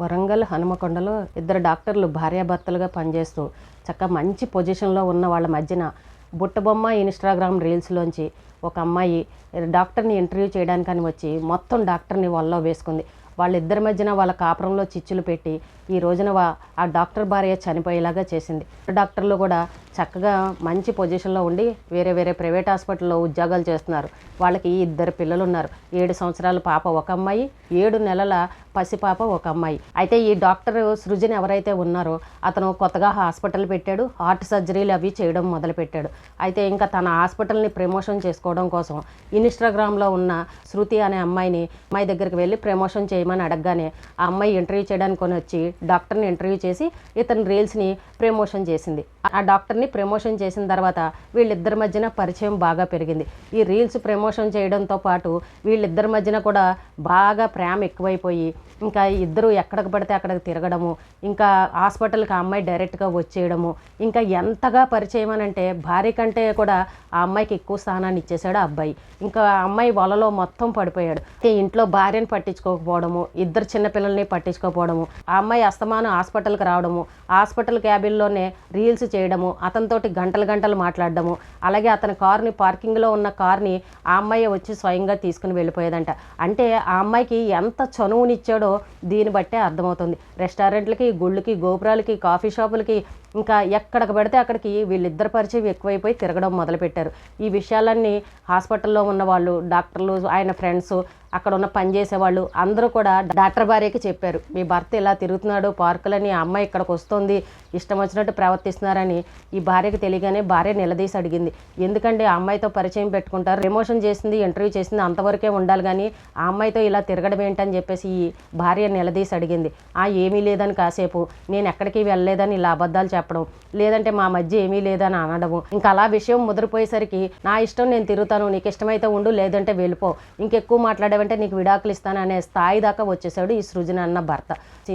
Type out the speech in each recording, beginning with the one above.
వరంగల్ హనుమకొండలో ఇద్దరు డాక్టర్లు భార్యాభర్తలుగా పనిచేస్తూ చక్కగా మంచి పొజిషన్లో ఉన్న వాళ్ళ మధ్యన బుట్టబొమ్మ ఇన్స్టాగ్రామ్ రీల్స్లోంచి ఒక అమ్మాయి డాక్టర్ని ఇంటర్వ్యూ చేయడానికని వచ్చి మొత్తం డాక్టర్ని వల్ల వేసుకుంది. వాళ్ళిద్దరి మధ్యన వాళ్ళ కాపురంలో చిచ్చులు పెట్టి ఈ రోజున ఆ డాక్టర్ భార్య చనిపోయేలాగా చేసింది. డాక్టర్లు కూడా చక్కగా మంచి పొజిషన్లో ఉండి వేరే వేరే ప్రైవేట్ హాస్పిటల్లో ఉద్యోగాలు చేస్తున్నారు. వాళ్ళకి ఇద్దరు పిల్లలు ఉన్నారు ఏడు సంవత్సరాల పాప ఒక అమ్మాయి ఏడు నెలల పసిపాప ఒక అమ్మాయి. అయితే ఈ డాక్టర్ సృజన్ ఎవరైతే ఉన్నారో అతను కొత్తగా హాస్పిటల్ పెట్టాడు హార్ట్ సర్జరీలు అవి చేయడం మొదలుపెట్టాడు. అయితే ఇంకా తన హాస్పిటల్ని ప్రమోషన్ చేసుకోవడం కోసం ఇన్స్టాగ్రామ్లో ఉన్న శృతి అనే అమ్మాయిని అమ్మాయి దగ్గరికి వెళ్ళి ప్రమోషన్ చేయమని అడగగానే ఆ అమ్మాయి ఇంటర్వ్యూ చేయడానికి కొని వచ్చి డాక్టర్ని ఇంటర్వ్యూ చేసి ఇతని రీల్స్ని ప్రమోషన్ చేసింది. ఆ డాక్టర్ని ప్రమోషన్ చేసిన తర్వాత వీళ్ళిద్దరి మధ్యన పరిచయం బాగా పెరిగింది. ఈ రీల్స్ ప్రమోషన్ చేయడంతో పాటు వీళ్ళిద్దరి మధ్యన కూడా బాగా ప్రేమ ఎక్కువైపోయి ఇంకా ఇద్దరు ఎక్కడికి పడితే అక్కడికి తిరగడము ఇంకా హాస్పిటల్కి ఆ అమ్మాయి డైరెక్ట్గా వచ్చేయడము ఇంకా ఎంతగా పరిచయం అని అంటే భార్య కంటే కూడా ఆ అమ్మాయికి ఎక్కువ స్థానాన్ని ఇచ్చేసాడు ఆ అబ్బాయి. ఇంకా ఆ అమ్మాయి వలలో మొత్తం పడిపోయాడు. ఇంకా ఇంట్లో భార్యను పట్టించుకోకపోవడము ఇద్దరు చిన్నపిల్లల్ని పట్టించుకోకపోవడము ఆ అమ్మాయి అస్తమానం హాస్పిటల్కి రావడము హాస్పిటల్ క్యాబిన్లోనే రీల్స్ చేయడము అతనితోటి గంటలు గంటలు మాట్లాడడము అలాగే అతని కార్ని పార్కింగ్లో ఉన్న కార్ని ఆ అమ్మాయి వచ్చి స్వయంగా తీసుకుని వెళ్ళిపోయేదంట. అంటే ఆ అమ్మాయికి ఎంత చనువునిచ్చాడో దీన్ని బట్టే అర్థమవుతుంది. రెస్టారెంట్లకి గుళ్ళకి గోపురాలకి కాఫీ షాపులకి ఇంకా ఎక్కడికి పెడితే అక్కడికి వీళ్ళిద్దరు పరిచయం ఎక్కువైపోయి తిరగడం మొదలుపెట్టారు. ఈ విషయాలన్నీ హాస్పిటల్లో ఉన్న వాళ్ళు డాక్టర్లు ఆయన ఫ్రెండ్స్ అక్కడ ఉన్న పనిచేసే వాళ్ళు అందరూ కూడా డాక్టర్ భార్యకి చెప్పారు. మీ భర్త ఇలా తిరుగుతున్నాడు పార్కులని ఆ అమ్మాయి ఇక్కడికి వస్తుంది ఇష్టం వచ్చినట్టు ప్రవర్తిస్తున్నారని ఈ భార్యకి తెలియగానే భార్య నిలదీసి అడిగింది. ఎందుకంటే ఆ అమ్మాయితో పరిచయం పెట్టుకుంటారు రిమోషన్ చేసింది ఇంటర్వ్యూ చేసింది అంతవరకే ఉండాలి కానీ ఆ అమ్మాయితో ఇలా తిరగడం ఏంటని చెప్పేసి ఈ భార్య నిలదీసి అడిగింది. ఆ ఏమీ లేదని కాసేపు నేను ఎక్కడికి వెళ్ళలేదని ఇలా అబద్ధాలు చెప్పడం లేదంటే మా మధ్య ఏమీ లేదని అనడము. ఇంకా అలా విషయం ముదిరిపోయేసరికి నా ఇష్టం నేను తిరుగుతాను నీకు ఇష్టమైతే ఉండు లేదంటే వెళ్ళిపో. ఇంకెక్కువ మాట్లాడావంటే నీకు విడాకులు ఇస్తాను అనే స్థాయి దాకా వచ్చేసాడు ఈ సృజన అన్న భర్త.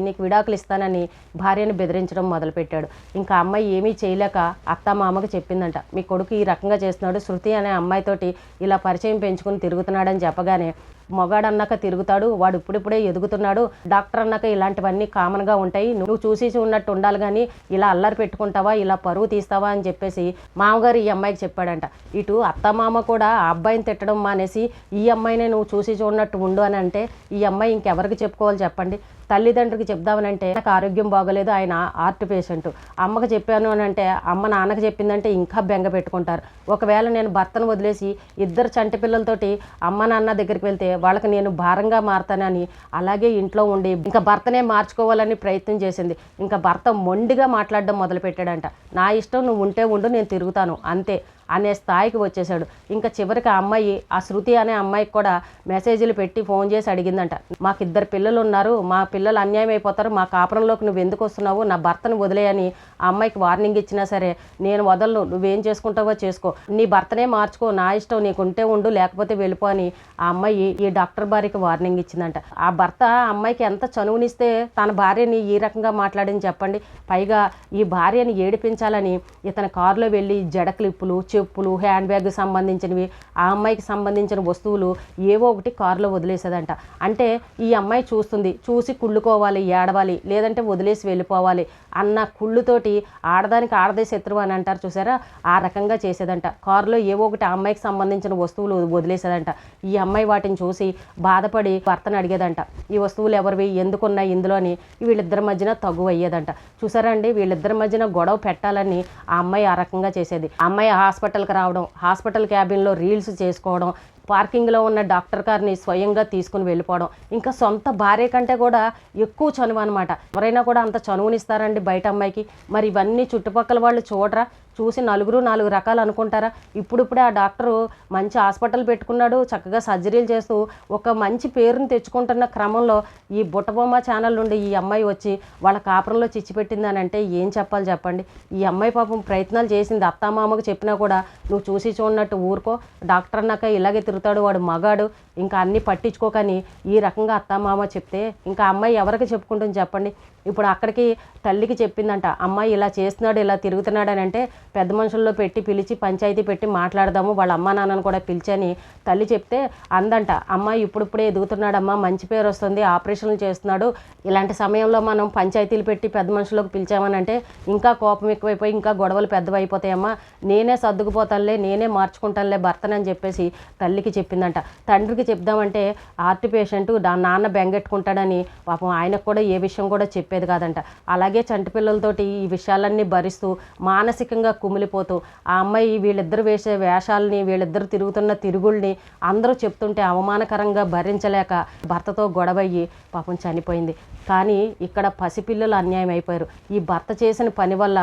నీకు విడాకులు ఇస్తానని భార్యను బెదిరించడం మొదలుపెట్టాడు. ఇంకా అమ్మాయి ఏమీ చేయలేక అత్త మామకు చెప్పిందంట మీ కొడుకు ఈ రకంగా చేస్తున్నాడు శృతి అనే అమ్మాయితోటి ఇలా పరిచయం పెంచుకుని తిరుగుతున్నాడని చెప్పగానే మొగాడు అన్నాక తిరుగుతాడు వాడు ఇప్పుడిప్పుడే ఎదుగుతున్నాడు. డాక్టర్ అన్నాక ఇలాంటివన్నీ కామన్గా ఉంటాయి. నువ్వు చూసి ఉన్నట్టు ఉండాలి కానీ ఇలా అల్లరి పెట్టుకుంటావా ఇలా పరువు తీస్తావా అని చెప్పేసి మామగారు ఈ అమ్మాయికి చెప్పాడంట. ఇటు అత్తమామ కూడా ఆ అబ్బాయిని తిట్టడం మానేసి ఈ అమ్మాయినే నువ్వు చూసి చూడనట్టు ఉండు అని అంటే ఈ అమ్మాయి ఇంకెవరికి చెప్పుకోవాలి చెప్పండి? తల్లిదండ్రికి చెప్దామనంటే నాకు ఆరోగ్యం బాగోలేదు ఆయన ఆర్ట్ పేషెంట్. అమ్మకి చెప్పాను అని అంటే అమ్మ నాన్నకి చెప్పిందంటే ఇంకా బెంగ పెట్టుకుంటారు. ఒకవేళ నేను భర్తను వదిలేసి ఇద్దరు చంటి పిల్లలతోటి అమ్మ నాన్న దగ్గరికి వెళ్తే వాళ్ళకి నేను భారంగా మారతానని అలాగే ఇంట్లో ఉండి ఇంకా భర్తనే మార్చుకోవాలని ప్రయత్నం చేసింది. ఇంకా భర్త మొండిగా మాట్లాడడం మొదలుపెట్టాడంట. నా ఇష్టం నువ్వు ఉంటే ఉండు నేను తిరుగుతాను. అంతే. అనే స్థాయికి వచ్చేసాడు ఇంకా చివరికి ఆ అమ్మాయి ఆ శృతి అనే అమ్మాయికి కూడా మెసేజ్లు పెట్టి ఫోన్ చేసి అడిగిందంట. మాకు ఇద్దరు పిల్లలు ఉన్నారు మా పిల్లలు అన్యాయం అయిపోతారు మా కాపురంలోకి నువ్వు ఎందుకు వస్తున్నావు నా భర్తను వదిలేయని ఆ అమ్మాయికి వార్నింగ్ ఇచ్చినా సరే నేను వదలను నువ్వేం చేసుకుంటావో చేసుకో. నీ భర్తనే మార్చుకో నా ఇష్టం నీకు ఉంటే ఉండు లేకపోతే వెళ్ళిపో అని ఆ అమ్మాయి ఈ డాక్టర్ భార్యకి వార్నింగ్ ఇచ్చిందంట. ఆ భర్త ఆ అమ్మాయికి ఎంత చనువునిస్తే తన భార్యని ఈ రకంగా మాట్లాడని చెప్పండి. పైగా ఈ భార్యని ఏడిపించాలని ఇతని కారులో వెళ్ళి జడ క్లిప్పులు చెప్పులు హ్యాండ్ బ్యాగ్ సంబంధించినవి ఆ అమ్మాయికి సంబంధించిన వస్తువులు ఏవో ఒకటి కారులో వదిలేసేదంట. అంటే ఈ అమ్మాయి చూస్తుంది చూసి కుళ్ళుకోవాలి ఏడవాలి లేదంటే వదిలేసి వెళ్ళిపోవాలి అన్న కుళ్ళుతోటి ఆడదానికి ఆడదే శత్రువు అని అంటారు చూసారా? ఆ రకంగా చేసేదంట. కారులో ఏవో ఒకటి ఆ అమ్మాయికి సంబంధించిన వస్తువులు వదిలేసేదంట. ఈ అమ్మాయి వాటిని చూసి బాధపడి భర్తను అడిగేదంట. ఈ వస్తువులు ఎవరివి ఎందుకున్నాయి ఇందులో అని వీళ్ళిద్దరి మధ్యన తగ్గు అయ్యేదంట. చూసారా అండి? వీళ్ళిద్దరి మధ్యన గొడవ పెట్టాలని ఆ అమ్మాయి ఆ రకంగా చేసేది. ఆ హాస్పిటల్ హాస్పిటల్కి రావడం హాస్పిటల్ క్యాబిన్లో రీల్స్ చేసుకోవడం పార్కింగ్లో ఉన్న డాక్టర్ గారిని స్వయంగా తీసుకుని వెళ్ళిపోవడం. ఇంకా సొంత భార్య కంటే కూడా ఎక్కువ చనువు అనమాట ఎవరైనా కూడా అంత చనువునిస్తారండి బయట అమ్మాయికి. మరి ఇవన్నీ చుట్టుపక్కల వాళ్ళు చూడరా? చూసి నలుగురు నాలుగు రకాలు అనుకుంటారా? ఇప్పుడిప్పుడే ఆ డాక్టరు మంచి హాస్పిటల్ పెట్టుకున్నాడు చక్కగా సర్జరీలు చేస్తూ ఒక మంచి పేరుని తెచ్చుకుంటున్న క్రమంలో ఈ బుట్టబొమ్మ ఛానల్ నుండి ఈ అమ్మాయి వచ్చి వాళ్ళ కాపురంలో చిచ్చిపెట్టిందని అంటే ఏం చెప్పాలి చెప్పండి? ఈ అమ్మాయి పాపం ప్రయత్నాలు చేసింది అత్తామామకు చెప్పినా కూడా నువ్వు చూసి చూడనట్టు ఊరుకో. డాక్టర్ అన్నాక ఇలాగే తిరుగుతాడు వాడు మగాడు. ఇంకా అన్నీ పట్టించుకోకని ఈ రకంగా అత్తామామ చెప్తే ఇంకా అమ్మాయి ఎవరికి చెప్పుకుంటుంది చెప్పండి? ఇప్పుడు అక్కడికి తల్లికి చెప్పిందంట అమ్మాయి ఇలా చేస్తున్నాడు ఇలా తిరుగుతున్నాడు అని అంటే పెద్ద మనుషుల్లో పెట్టి పిలిచి పంచాయతీ పెట్టి మాట్లాడదాము వాళ్ళ అమ్మా నాన్నను కూడా పిలిచని తల్లి చెప్తే అందంట అమ్మాయి ఇప్పుడిప్పుడే ఎదుగుతున్నాడమ్మా మంచి పేరు వస్తుంది ఆపరేషన్లు చేస్తున్నాడు. ఇలాంటి సమయంలో మనం పంచాయతీలు పెట్టి పెద్ద మనుషులకు పిలిచామని అంటే ఇంకా కోపం ఎక్కువైపోయి ఇంకా గొడవలు పెద్దవైపోతాయమ్మా. నేనే సర్దుకుపోతానులే నేనే మార్చుకుంటానులే భర్తనని చెప్పేసి తల్లికి చెప్పిందంట. తండ్రికి చెప్దామంటే ఆర్ట్ పేషెంట్ నాన్న బెంగెట్టుకుంటాడని పాపం ఆయనకు కూడా ఏ విషయం కూడా చెప్పేది కాదంట. అలాగే చంటి పిల్లలతోటి ఈ విషయాలన్నీ భరిస్తూ మానసికంగా కుమిలిపోతూ ఆ అమ్మాయి వీళ్ళిద్దరు వేసే వేషాలని వీళ్ళిద్దరు తిరుగుతున్న తిరుగుల్ని అందరూ చెప్తుంటే అవమానకరంగా భరించలేక భర్తతో గొడవయ్యి పాపం చనిపోయింది. కానీ ఇక్కడ పసిపిల్లలు అన్యాయం అయిపోయారు ఈ భర్త చేసిన పని వల్ల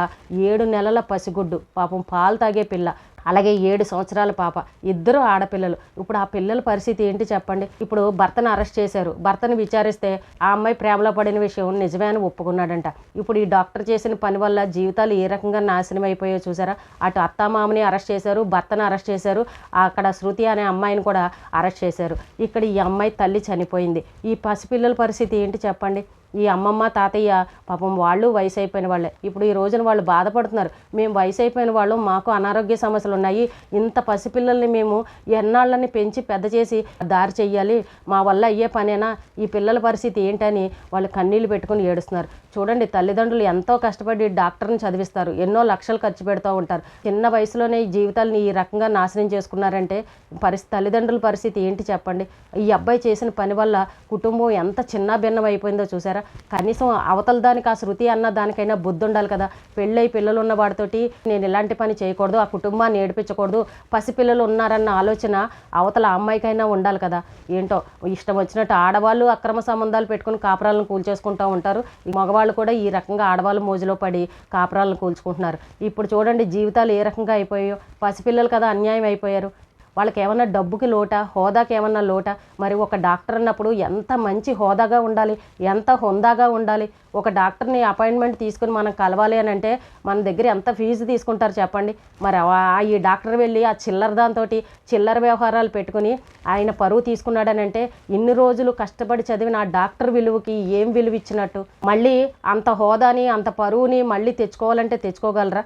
ఏడు నెలల పసిగుడ్డు పాపం పాలు తాగే పిల్ల అలాగే ఏడు సంవత్సరాల పాప ఇద్దరు ఆడపిల్లలు. ఇప్పుడు ఆ పిల్లల పరిస్థితి ఏంటి చెప్పండి? ఇప్పుడు భర్తను అరెస్ట్ చేశారు. భర్తను విచారిస్తే ఆ అమ్మాయి ప్రేమలో పడిన విషయం నిజమే అని ఒప్పుకున్నాడంట. ఇప్పుడు ఈ డాక్టర్ చేసిన పని వల్ల జీవితాలు ఏ రకంగా నాశనం అయిపోయో చూసారా? అటు అత్తామామని అరెస్ట్ చేశారు భర్తను అరెస్ట్ చేశారు అక్కడ శృతి అనే అమ్మాయిని కూడా అరెస్ట్ చేశారు. ఇక్కడ ఈ అమ్మాయి తల్లి చనిపోయింది. ఈ పసిపిల్లల పరిస్థితి ఏంటి చెప్పండి? ఈ అమ్మమ్మ తాతయ్య పాపం వాళ్ళు వయసు అయిపోయిన వాళ్ళే. ఇప్పుడు ఈ రోజున వాళ్ళు బాధపడుతున్నారు. మేము వయసు అయిపోయిన వాళ్ళు మాకు అనారోగ్య సమస్యలు ఉన్నాయి. ఇంత పసిపిల్లల్ని మేము ఎన్నాళ్ళని పెంచి పెద్ద చేసి దారి చెయ్యాలి. మా వల్ల అయ్యే పనేనా? ఈ పిల్లల పరిస్థితి ఏంటని వాళ్ళు కన్నీళ్ళు పెట్టుకుని ఏడుస్తున్నారు. చూడండి తల్లిదండ్రులు ఎంతో కష్టపడి డాక్టర్ని చదివిస్తారు. ఎన్నో లక్షలు ఖర్చు పెడుతూ ఉంటారు. చిన్న వయసులోనే ఈ జీవితాలను ఈ రకంగా నాశనం చేసుకున్నారంటే పరిస్థితి తల్లిదండ్రుల పరిస్థితి ఏంటి చెప్పండి? ఈ అబ్బాయి చేసిన పని వల్ల కుటుంబం ఎంత చిన్న భిన్నం అయిపోయిందో చూసారా కనీసం అవతల దానికి ఆ శృతి అన్న దానికైనా బుద్ధి ఉండాలి కదా. పెళ్ళై పిల్లలు ఉన్న వాడితోటి నేను ఇలాంటి పని చేయకూడదు ఆ కుటుంబాన్ని ఏడిపించకూడదు పసిపిల్లలు ఉన్నారన్న ఆలోచన అవతల అమ్మాయికైనా ఉండాలి కదా. ఏంటో ఇష్టం వచ్చినట్టు ఆడవాళ్ళు అక్రమ సంబంధాలు పెట్టుకుని కాపురాలను కూల్చేసుకుంటూ ఉంటారు. ఈ మగవాళ్ళు కూడా ఈ రకంగా ఆడవాళ్ళు మోజులో పడి కాపురాలను కూల్చుకుంటున్నారు. ఇప్పుడు చూడండి జీవితాలు ఏ రకంగా అయిపోయాయో. పసిపిల్లలు కదా అన్యాయం అయిపోయారు. వాళ్ళకి ఏమన్నా డబ్బుకి లోట హోదాకి ఏమన్నా లోట? మరి ఒక డాక్టర్ అన్నప్పుడు ఎంత మంచి హోదాగా ఉండాలి ఎంత హుందాగా ఉండాలి? ఒక డాక్టర్ని అపాయింట్మెంట్ తీసుకుని మనం కలవాలి అని అంటే మన దగ్గర ఎంత ఫీజు తీసుకుంటారు చెప్పండి? మరి ఆ- ఈ డాక్టర్ వెళ్ళి ఆ చిల్లర దాంతో చిల్లర వ్యవహారాలు పెట్టుకుని ఆయన పరువు తీసుకున్నాడని అంటే ఇన్ని రోజులు కష్టపడి చదివిన ఆ డాక్టర్ విలువకి ఏం విలువ ఇచ్చినట్టు మళ్ళీ అంత హోదాని అంత పరువుని మళ్ళీ తెచ్చుకోవాలంటే తెచ్చుకోగలరా?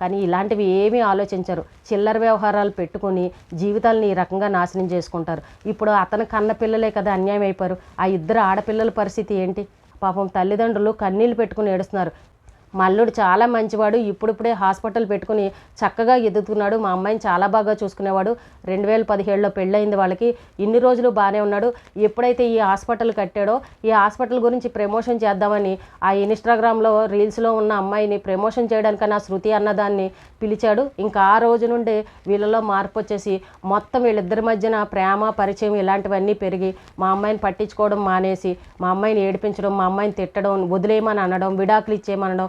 కానీ ఇలాంటివి ఏమీ ఆలోచించరు. చిల్లర వ్యవహారాలు పెట్టుకొని జీవితాలను ఈ రకంగా నాశనం చేసుకుంటారు. ఇప్పుడు అతని కన్న పిల్లలే కదా అన్యాయం అయిపోయారు ఆ ఇద్దరు ఆడపిల్లల పరిస్థితి ఏంటి? పాపం తల్లిదండ్రులు కన్నీళ్ళు పెట్టుకుని ఏడుస్తున్నారు. మల్లుడు చాలా మంచివాడు. ఇప్పుడిప్పుడే హాస్పిటల్ పెట్టుకుని చక్కగా ఎదుగుతున్నాడు. మా అమ్మాయిని చాలా బాగా చూసుకునేవాడు. రెండు వేల పదిహేడులో పెళ్ళయింది వాళ్ళకి. ఇన్ని రోజులు బాగానే ఉన్నాడు. ఎప్పుడైతే ఈ హాస్పిటల్ కట్టాడో ఈ హాస్పిటల్ గురించి ప్రమోషన్ చేద్దామని ఆ ఇన్స్టాగ్రామ్లో రీల్స్లో ఉన్న అమ్మాయిని ప్రమోషన్ చేయడానికన్నా శృతి అన్నదాన్ని పిలిచాడు. ఇంకా ఆ రోజు నుండి వీళ్ళలో మార్పు వచ్చేసి మొత్తం వీళ్ళిద్దరి మధ్యన ప్రేమ పరిచయం ఇలాంటివన్నీ పెరిగి మా అమ్మాయిని పట్టించుకోవడం మానేసి మా అమ్మాయిని ఏడిపించడం మా అమ్మాయిని తిట్టడం వదిలేయమని అనడం విడాకులు ఇచ్చేయమనడం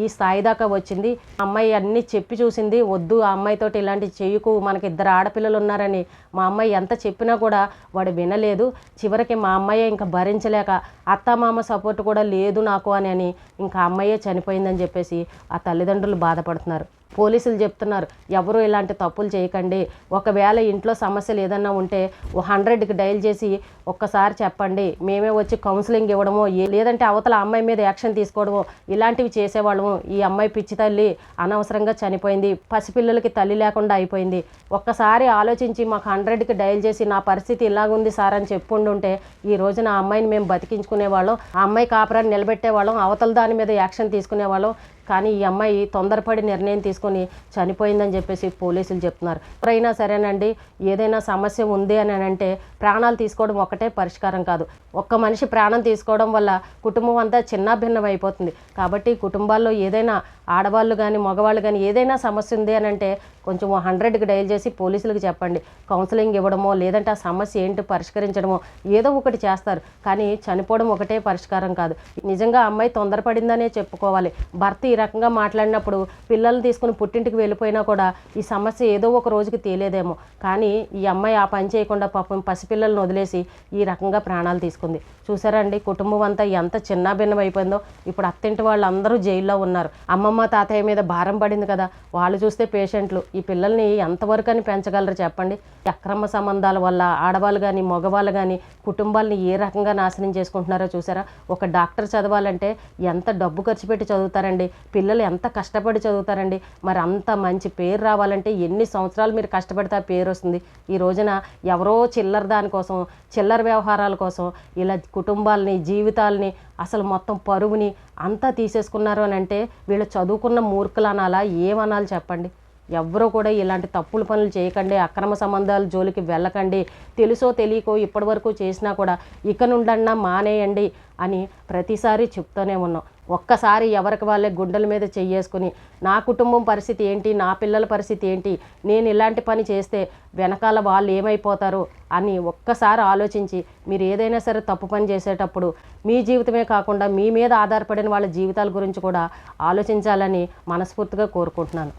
ఈ స్థాయి దాకా వచ్చింది. అమ్మాయి అన్నీ చెప్పి చూసింది. వద్దు ఆ అమ్మాయితోటి ఇలాంటి చేయకు మనకి ఇద్దరు ఆడపిల్లలు ఉన్నారని మా అమ్మాయి ఎంత చెప్పినా కూడా వాడు వినలేదు. చివరికి మా అమ్మాయి ఇంకా భరించలేక అత్తమామ సపోర్ట్ కూడా లేదు నాకు అని అని ఇంకా అమ్మాయే చనిపోయిందని చెప్పేసి ఆ తల్లిదండ్రులు బాధపడుతున్నారు. పోలీసులు చెప్తున్నారు ఎవరు ఇలాంటి తప్పులు చేయకండి. ఒకవేళ ఇంట్లో సమస్యలు ఏదన్నా ఉంటే ఓ హండ్రెడ్కి డైల్ చేసి ఒక్కసారి చెప్పండి. మేమే వచ్చి కౌన్సిలింగ్ ఇవ్వడమో లేదంటే అవతల అమ్మాయి మీద యాక్షన్ తీసుకోవడమో ఇలాంటివి చేసేవాళ్ళు చెప్పడం ఈ అమ్మాయి పిచ్చి తల్లి అనవసరంగా చనిపోయింది. పసిపిల్లలకి తల్లి లేకుండా అయిపోయింది. ఒక్కసారి ఆలోచించి మాకు హండ్రెడ్కి డయల్ చేసి నా పరిస్థితి ఇలాగుంది సార్ అని చెప్పుండుంటే ఈ రోజున ఆ అమ్మాయిని మేము బతికించుకునేవాళ్ళం. ఆ అమ్మాయి కాపురాన్ని నిలబెట్టేవాళ్ళం. అవతల దాని మీద యాక్షన్ తీసుకునేవాళ్ళం. కానీ ఈ అమ్మాయి తొందరపడి నిర్ణయం తీసుకొని చనిపోయిందని చెప్పేసి పోలీసులు చెప్తున్నారు. ఎవరైనా సరేనండి ఏదైనా సమస్య ఉంది అని అంటే ప్రాణాలు తీసుకోవడం ఒకటే పరిష్కారం కాదు. ఒక్క మనిషి ప్రాణం తీసుకోవడం వల్ల కుటుంబం అంతా చిన్నాభిన్నం అయిపోతుంది. కాబట్టి కుటుంబాల్లో ఏదైనా ఆడవాళ్ళు కానీ మగవాళ్ళు కానీ ఏదైనా సమస్య ఉంది అని అంటే కొంచెం హండ్రెడ్కి డైల్ చేసి పోలీసులకు చెప్పండి. కౌన్సిలింగ్ ఇవ్వడమో లేదంటే ఆ సమస్య ఏంటి పరిష్కరించడమో ఏదో ఒకటి చేస్తారు. కానీ చనిపోవడం ఒకటే పరిష్కారం కాదు. నిజంగా అమ్మాయి తొందరపడిందనే చెప్పుకోవాలి. భర్త ఈ రకంగా మాట్లాడినప్పుడు పిల్లల్ని తీసుకుని పుట్టింటికి వెళ్ళిపోయినా కూడా ఈ సమస్య ఏదో ఒక రోజుకి తేలేదేమో. కానీ ఈ అమ్మాయి ఆ పని చేయకుండా పాపం పసిపిల్లలను వదిలేసి ఈ రకంగా ప్రాణాలు తీసుకుంది. చూసారండి కుటుంబం అంతా ఎంత చిన్నాభిన్నం అయిపోయిందో. ఇప్పుడు అత్తింటి వాళ్ళందరూ జైల్లో ఉన్నారు. అమ్మమ్మ తాతయ్య మీద భారం పడింది కదా. వాళ్ళు చూస్తే పేషెంట్లు. ఈ పిల్లల్ని ఎంతవరకు అని పెంచగలరు చెప్పండి? అక్రమ సంబంధాల వల్ల ఆడవాళ్ళు కానీ మగవాళ్ళు కానీ కుటుంబాలని ఏ రకంగా నాశనం చేసుకుంటున్నారో చూసారా? ఒక డాక్టర్ చదవాలంటే ఎంత డబ్బు ఖర్చు పెట్టి చదువుతారండి? పిల్లలు ఎంత కష్టపడి చదువుతారండి? మరి అంత మంచి పేరు రావాలంటే ఎన్ని సంవత్సరాలు మీరు కష్టపడితే ఆ పేరు వస్తుంది? ఈ రోజున ఎవరో చిల్లర దానికోసం చిల్లర వ్యవహారాల కోసం ఇలా కుటుంబాలని జీవితాలని అసలు మొత్తం పరువుని అంతా తీసేసుకున్నారు అని అంటే వీళ్ళు చదువుకున్న మూర్ఖులు అనాలా ఏమనాలి చెప్పండి? ఎవ్వరూ కూడా ఇలాంటి తప్పులు పనులు చేయకండి అక్రమ సంబంధాలు జోలికి వెళ్ళకండి తెలుసో తెలియకో ఇప్పటివరకు చేసినా కూడా ఇక నుండన్నా మానేయండి అని ప్రతిసారి చెప్తూనే ఉన్నాం. ఒక్కసారి ఎవరికి వాళ్ళే గుండెల మీద చెయ్యేసుకుని నా కుటుంబం పరిస్థితి ఏంటి నా పిల్లల పరిస్థితి ఏంటి నేను ఇలాంటి పని చేస్తే వెనకాల వాళ్ళు ఏమైపోతారు అని ఒక్కసారి ఆలోచించి మీరు ఏదైనా సరే తప్పు పని చేసేటప్పుడు మీ జీవితమే కాకుండా మీ మీద ఆధారపడిన వాళ్ళ జీవితాల గురించి కూడా ఆలోచించాలని మనస్ఫూర్తిగా కోరుకుంటున్నాను.